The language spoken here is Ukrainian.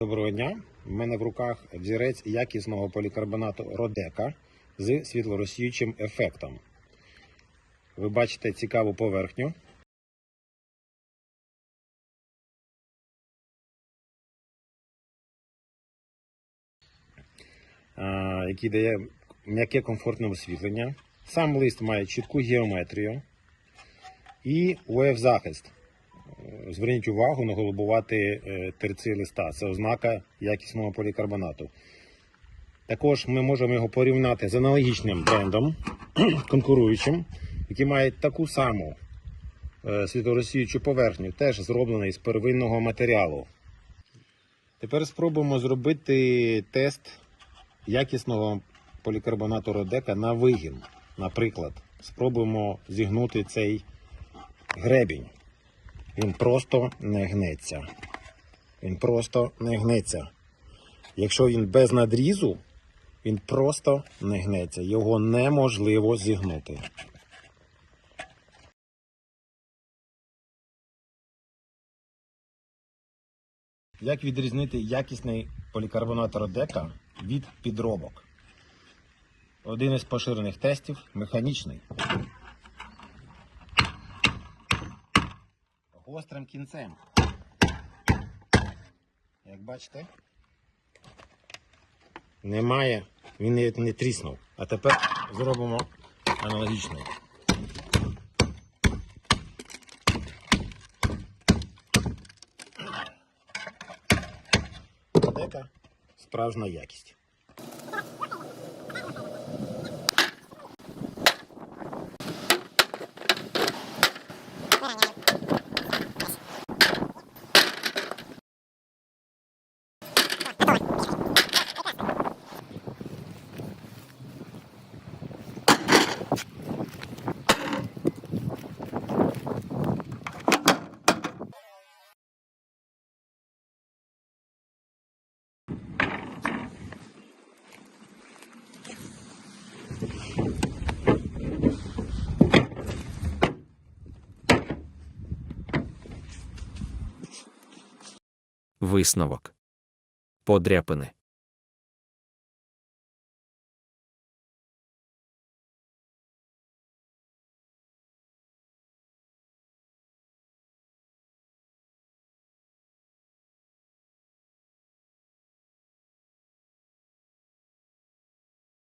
Доброго дня. У мене в руках взірець якісного полікарбонату Родека з світлорозсіючим ефектом. Ви бачите цікаву поверхню. який дає м'яке комфортне освітлення. Сам лист має чітку геометрію і УФ-захист. Зверніть увагу на голубувати е, терці листа. Це ознака якісного полікарбонату. Також ми можемо його порівняти з аналогічним брендом, конкуруючим, який має таку саму е, світлорозсіючу поверхню, теж зроблений з первинного матеріалу. Тепер спробуємо зробити тест якісного полікарбонату Родека на вигін. Наприклад, спробуємо зігнути цей гребінь. Він просто не гнеться. Він просто не гнеться. Якщо він без надрізу, він просто не гнеться. Його неможливо зігнути. Як відрізнити якісний полікарбонат Родека від підробок? Один із поширених тестів механічний. Гострим кінцем. Як бачите, немає, він не, не тріснув. А тепер зробимо аналогічний. Дека справжня якість. Висновок. Подряпини.